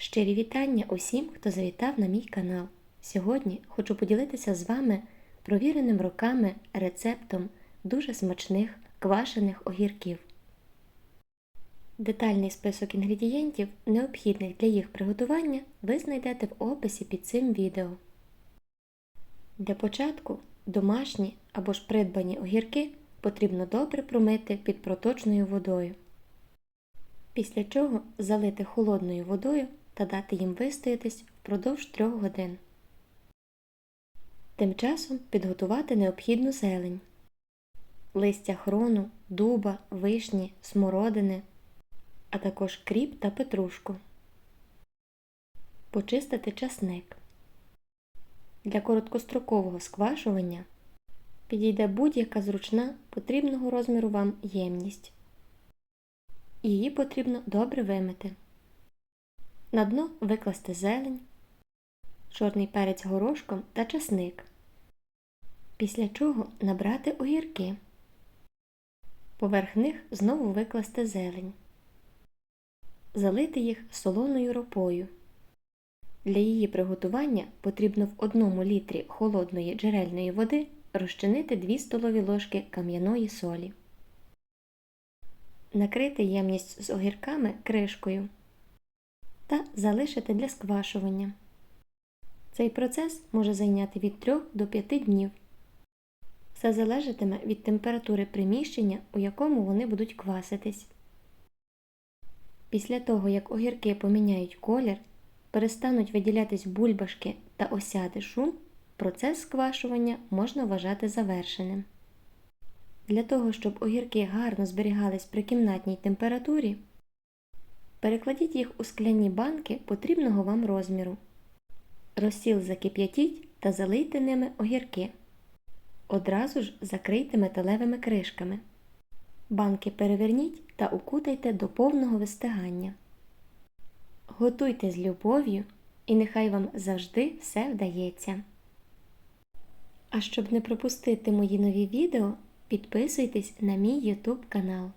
Щирі вітання усім, хто завітав на мій канал. Сьогодні хочу поділитися з вами провіреним роками рецептом дуже смачних квашених огірків. Детальний список інгредієнтів, необхідних для їх приготування, ви знайдете в описі під цим відео. Для початку домашні або ж придбані огірки потрібно добре промити під проточною водою. Після чого залити холодною водою та дати їм вистоятись впродовж 3 годин. Тим часом підготувати необхідну зелень. Листя хрону, дуба, вишні, смородини, а також кріп та петрушку. Почистити часник. Для короткострокового сквашування підійде будь-яка зручна потрібного розміру вам ємність. Її потрібно добре вимити. На дно викласти зелень, чорний перець горошком та часник. Після чого набрати огірки. Поверх них знову викласти зелень. Залити їх солоною ропою. Для її приготування потрібно в 1 літрі холодної джерельної води розчинити 2 столові ложки кам'яної солі. Накрити ємність з огірками кришкою та залишити для сквашування. Цей процес може зайняти від 3 до 5 днів. Все залежатиме від температури приміщення, у якому вони будуть кваситись. Після того, як огірки поміняють колір, перестануть виділятись бульбашки та осяде шум, процес сквашування можна вважати завершеним. Для того, щоб огірки гарно зберігались при кімнатній температурі, перекладіть їх у скляні банки потрібного вам розміру. Розсіл закип'ятіть та залийте ними огірки. Одразу ж закрийте металевими кришками. Банки переверніть та укутайте до повного вистигання. Готуйте з любов'ю і нехай вам завжди все вдається. А щоб не пропустити мої нові відео, підписуйтесь на мій YouTube канал.